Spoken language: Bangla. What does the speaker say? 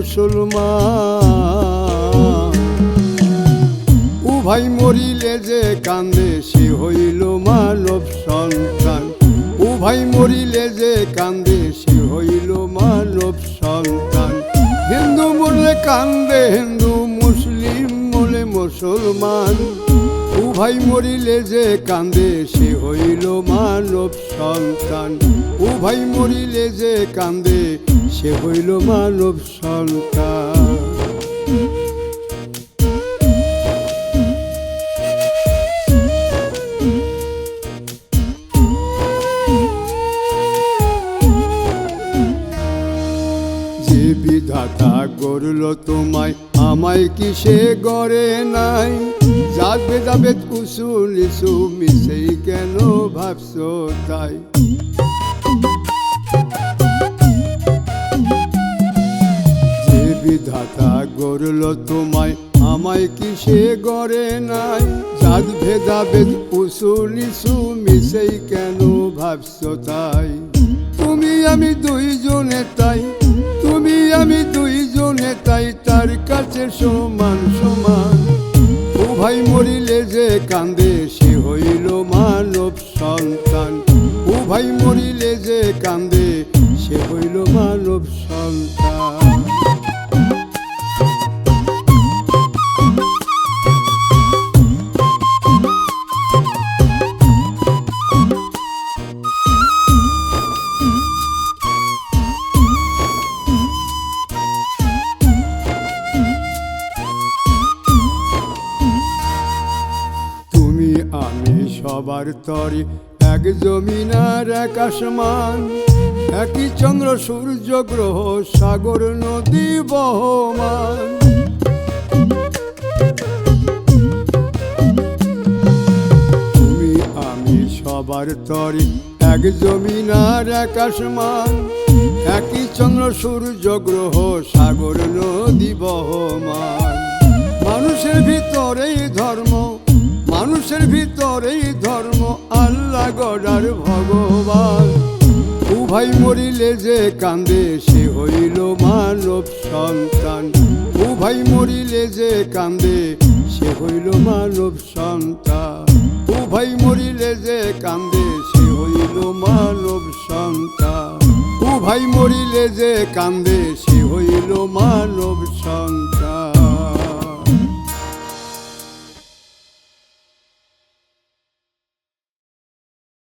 মুসলমান। উভাই মরিলে যে কান্দে, সে হইল মানব সন্তান। উভাই মরিলে যে কান্দে, সে হইল মানব সন্তান। হিন্দু মরলে কান্দে, হিন্দু মুসলিম মরলে মুসলমান। উভাই মরিলে যে কান্দে, সে হইল মানব সন্তান। উভাই মরিলে যে কান্দে সে হইল মানব সন্তান। যে বিধাতা গড়ল তোমায়, আমায় কিসে গড়ে নাই? যাবে যাবে কুসু লিসু মিশেই কেন ভাবছ তাই? বিধাতা গড়ল তোমায়, আমায় কিসে গড়ে নাই? জাত ভেদাভেদ উসু লিসু মিশেই কেন ভাবছ তাই? তুমি আমি দুইজনে তাই, তুমি আমি দুইজনে তাই, তার কাছে সমান সমান। উভাই মরিলে যে কান্দে, সে হইল মানব সন্তান। উভাই মরিলে যে কান্দে, সে হইল মানব সন্তান। সবার তরে এক জমিনার এক আসমান। একই চন্দ্র, সূর্য, গ্রহ, সাগর, নদী, বহমান। তুমি, আমি সবার তরে, এক জমিনার এক আসমান। একই চন্দ্র, সূর্য, গ্রহ, সাগর, নদী, বহমান। মানুষের ভিতরেই ধর্ম, মানুষের ভিতরেই ধর্ম, আল্লাহ গডার ভগবান। উভয় মরিলে যে কান্দে, সে হইল মানব সন্তান। ও ভাই মরিলে যে কান্দে, সে হইল মানব সন্তান। ও ভাই মরিলে যে কান্দে, সে হইল মানব সন্তান। ও ভাই মরিলে যে কান্দে, সে হইল মানব সন্তান।